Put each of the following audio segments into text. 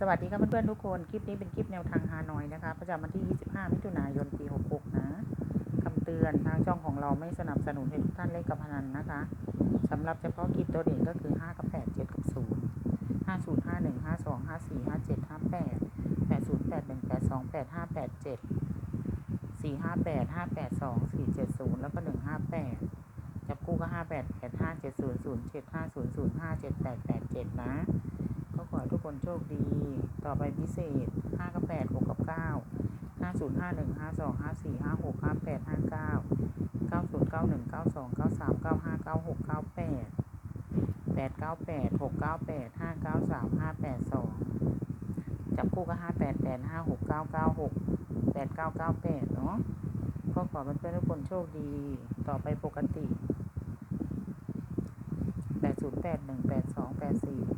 สวัสดีครับเพื่อนๆทุกคน คลิปนี้เป็นคลิปแนวทางฮานอยนะคะประจำวันที่ 25 มิถุนายน ปี 66 นะคำเตือนทางช่องของเราไม่สนับสนุนให้ทุกท่านเล่นกับพนันนะคะสำหรับเฉพาะคลิปตัวเด่นก็คือ 5 กับ 8 7 กับ 0 50 51 52 54 57 58 80 81 82 85 87 458 582 470 แล้วก็ 158 จับคู่ก็ 58 85 70 07 50 05 78 87 นะ ให้ทุกคนโชคดี ต่อไปพิเศษ 5 กับ 8 6 กับ 9 50 51 52 54 56 58 59 90 91 92 93 95 96 98 898 698 593 582 จับคู่ก็ 588 56 996 8998 เนาะก็ขอเพื่อนทุกคนโชคดี ต่อไปปกติ 8081 82 84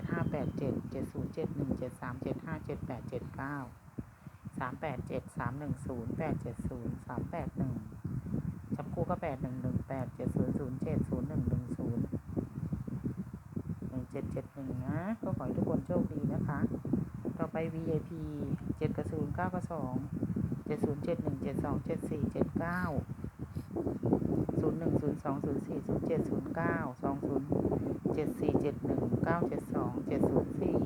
ดห้าแปดเจ็ดเจ็ดศูนย์เจ็ดหนึ่งเจ็ดสามเจ็ดห้าเจ็ดแปดเจ็ดเก้าสามแปดเจ็ดสามหนึ่งศูนย์แปดเจ็ดศูนย์สามแปดหนึ่งจับคู่ก็แปดหนึ่งหนึ่งแปดเจ็ดศูนย์ศูนย์เจ็ดศูนย์หนึ่งหนึ่งศูนย์หนึ่งเจ็ดเจ็ดหนึ่งนะ ก็ขอให้ทุกคนโชคดีนะคะ ต่อไป VIP เจ็ดกับศูนย์เก้ากับสองเจ็ดศูนย์เจ็ดหนึ่งเจ็ดสองเจ็ดสี่เจ็ดเก้า นย์หนึ่งศูนย์สองศูนย์สี่ศูนย์เจ็ดศูนย์เก้าสองศูนย์เจ็ดสี่เจ็ดหนึ่งเก้าเจ็ดสองเจ็ดศูนย์สี่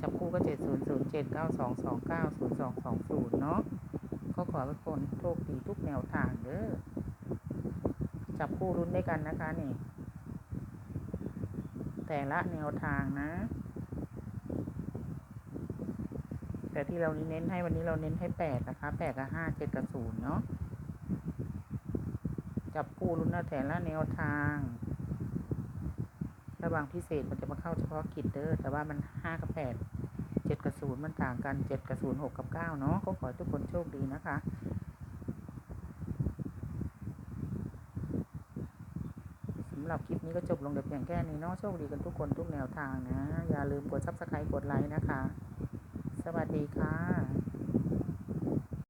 จับคู่ก็เจ็ดศูนย์ศูนย์เจ็ดเก้าสองสองเก้าศูนย์สองสองศูนย์เนาะก็ขอทุกคนโชคดีทุกแนวทางเด้อจับคู่รุ้นด้วยกันนะคะนี่ แต่ละแนวทางนะ แต่ที่เราเน้นให้วันนี้เราเน้นให้แปดนะคะแปดกับห้าเจ็ดกับศูนย์เนาะ จับคู่รุ้นเอาแต่ละแนวทาง ระหว่างพิเศษมันจะมาเข้าเฉพาะกิจเด้อแต่ว่ามันห้ากับแปดเจ็ดกับศูนย์มันต่างกันเจ็ดกับศูนย์หกกับเก้าเนาะก็ขอให้ทุกคนโชคดีนะคะสำหรับคลิปนี้ก็จบลงแต่เพียงแค่นี้เนาะโชคดีกันทุกคนทุกแนวทางนะ อย่าลืมกดซับสไครต์กดไลค์นะคะ สวัสดีค่ะ